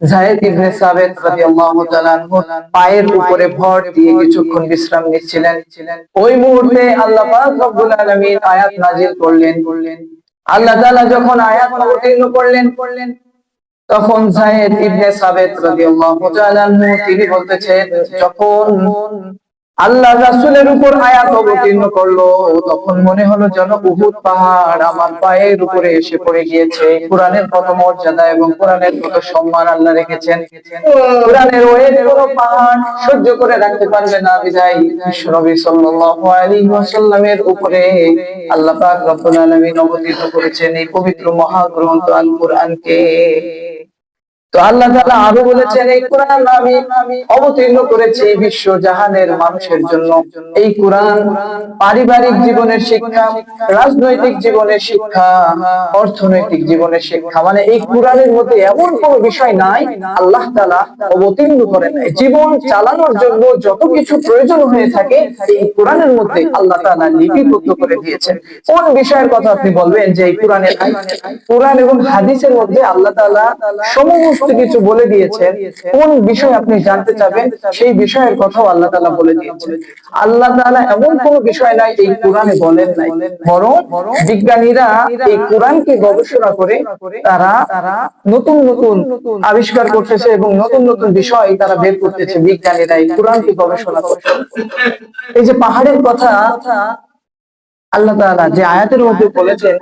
জায়েদ ইবনে রাদিয়াল্লাহু তাআলা পায়ের উপরে ভর দিয়ে কিছুক্ষণ বিশ্রাম নিচ্ছিলেন। ওই মুহূর্তে আল্লাহ পাক রব্বুল আলামিন আয়াত নাযিল করলেন। আল্লাহ তাআলা যখন আয়াত অবতীর্ণ করলেন, তখন জায়েদ ইবনে সাবেত রাদিয়াল্লাহু তাআলা তিনি বলতেছেন, যখন আল্লাহ রাসূলের উপর আয়াত অবতীর্ণ করল। তখন মনে হলো যেন উহুদ পাহাড় আমার পায়ের উপরে এসে পড়ে গিয়েছে। কোরআনের কত মর্যাদা এবং কোরআনের কত সম্মান আল্লাহ রেখেছেন। কোরআনের ওই কোনো পাহাড় সহ্য করে রাখতে পারবে না বিদায়। বিশ্বনবী সাল্লাল্লাহু আলাইহি ওয়াসাল্লামের উপরে আল্লাহ পাক রব্বুল আলামিন অবতীর্ণ করেছেন এই পবিত্র মহাগ্রন্থ আল কোরআনকে তো আল্লাহ তাআলা আরও বলেছেন, এই কোরআন আমি অবতীর্ণ করেছি বিশ্ব জাহানের মানুষের জন্য। এই কোরআন পারিবারিক জীবনের শিক্ষা, রাজনৈতিক জীবনের শিক্ষা, অর্থনৈতিক জীবনের শিক্ষা। মানে এই কোরআনের মধ্যে এমন কোন বিষয় নাই, আল্লাহ তাআলা অবতীর্ণ করেন জীবন চালানোর জন্য যত কিছু প্রয়োজন হয়ে থাকে, এই কোরআনের মধ্যে আল্লাহ তাআলা লিপিবদ্ধ করে দিয়েছেন। কোন বিষয়ের কথা আপনি বলবেন যে এই কোরআনের কোরআন এবং হাদিসের মধ্যে আল্লাহ তাআলা সমস্ত কিছু বলে দিয়েছেন। কোন বিষয় আপনি জানতে চাবেন, সেই বিষয়ের কথাও আল্লাহ তাআলা বলে দিয়েছেন। আল্লাহ তাআলা এমন কোন বিষয় নাই, এই কোরআনে বলেন নাই। বরং বিজ্ঞানীরা এই কোরআনকে গবেষণা করে তারা নতুন নতুন আবিষ্কার করতেছে এবং নতুন নতুন বিষয় তারা বের করতেছে বিজ্ঞানীরা এই কোরআনকে গবেষণা করছে এই যে পাহাড়ের কথা আল্লাহ তাআলা যে আয়াতের মধ্যে বলেছেন,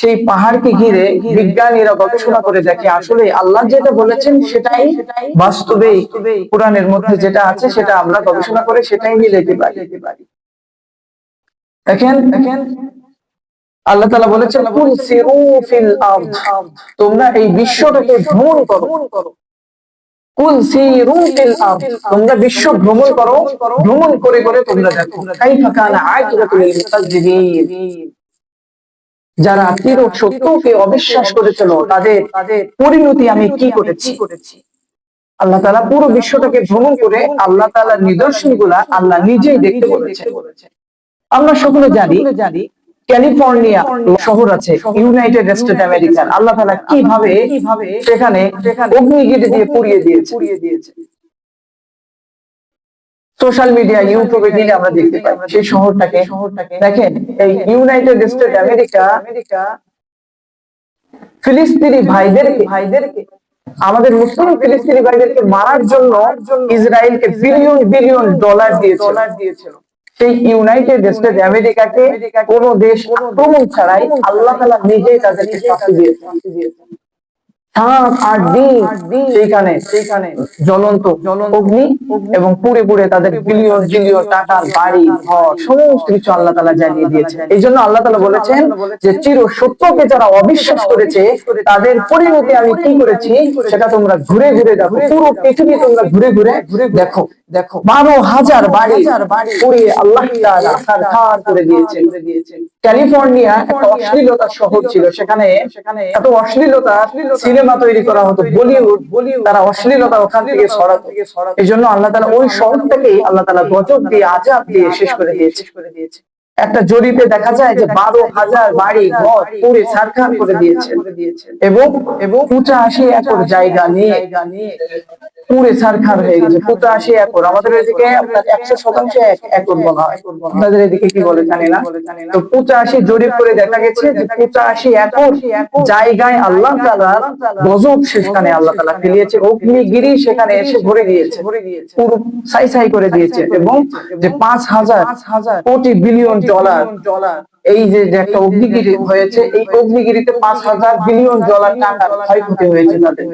সেই পাহাড়কে ঘিরে বিজ্ঞানীরা গবেষণা করে দেখে আসলে আল্লাহ যেটা বলেছেন সেটাই বাস্তবে কোরআনের মধ্যে যেটা আছে সেটা আমরা গবেষণা করে সেটাই মিলাইতে পারি। দেখেন দেখেন, আল্লাহ তাআলা বলেছেন তোমরা এই বিশ্বটাকে ভ্রমণ করো। তোমরা বিশ্ব ভ্রমণ করো, ভ্রমণ করে করে তোমরা দেখো। যারা চির সত্যকে অবিশ্বাস করেছিল তাদের তাদের পরিণতি আমি কি করেছি? করেছি আল্লাহ তালা পুরো বিশ্বটাকে ভ্রমণ করে আল্লাহ তাআলার নিদর্শনগুলা আল্লাহ নিজেই দেখতে বলেছেন। আমরা সকলে জানি জানি ক্যালিফোর্নিয়া শহর আছে ইউনাইটেড স্টেট আমেরিকার আল্লাহ তাআলা কীভাবে সেখানে অগ্নিগিরি দিয়ে পুড়িয়ে দিয়েছে। সোশ্যাল মিডিয়া ইউটিউবে দিলে আমরা দেখতে পাই। সেই শহরটাকে শহরটাকে দেখেন এই ইউনাইটেড স্টেট আমেরিকা আমেরিকা ফিলিস্তিনি ভাইদেরকে ভাইদেরকে আমাদের মুসলিম ফিলিস্তিনি ভাইদেরকে মারার জন্য ইসরায়েলকে বিলিয়ন বিলিয়ন ডলার দিয়ে ডলার দিয়েছিল। সেই ইউনাইটেড স্টেট আমেরিকাকে কোন দেশ আক্রমণ ছাড়াই আল্লাহ তাআলা নিজেই তাদেরকে শাস্তি টাকার বাড়ি, ঘর, সমস্ত কিছু তালা জানিয়ে দিয়েছে এই জন্য তালা বলেছেন যে চির সত্যকে যারা অবিশ্বাস করেছে, তাদের পরিণতি আমি কি করেছি, সেটা তোমরা ঘুরে ঘুরে দেখো। পুরো পৃথিবী তোমরা ঘুরে ঘুরে ঘুরে দেখো। দেখো বারো হাজার বাড়ি পুড়িয়ে আল্লাহ সারখার করে দিয়েছে ক্যালিফোর্নিয়া একটা অশ্লীলতা শহর ছিল সেখানে সেখানে এত অশ্লীলতা সিনেমা তৈরি করা হতো বলিউড বলিউড। তারা অশ্লীলতা ওখান থেকে ছড়াতো। এই জন্য আল্লাহ তাআলা ওই শহরটাকেই আল্লাহ তাআলা গজব দিয়ে আজাব দিয়ে শেষ করে দিয়েছে। করে দিয়েছে। একটা জরিতে দেখা যায় যে বারো হাজার বাড়ি ঘর পুরে সারখান করে দিয়েছে। এবং এবং পঁচাশি একর জায়গা নিয়ে পুরে হয়ে গেছে। একর আমাদের এদিকে একশো শতাংশ একর বলা হয়। আপনাদের এদিকে কি বলে জানি না। তো জরিপ করে দেখা গেছে যে একর জায়গায় আল্লাহ গজব সেখানে আল্লাহ তালা ফেলিয়েছে। অগ্নিগিরি সেখানে এসে ভরে দিয়েছে। পুরো সাই সাই করে দিয়েছে। এবং যে পাঁচ হাজার কোটি বিলিয়ন ডলার এই যে একটা অগ্নিগিরি হয়েছে, এই অগ্নিগিরিতে পাঁচ হাজার বিলিয়ন ডলার টাকার ক্ষয়ক্ষতি হয়েছে তাদের।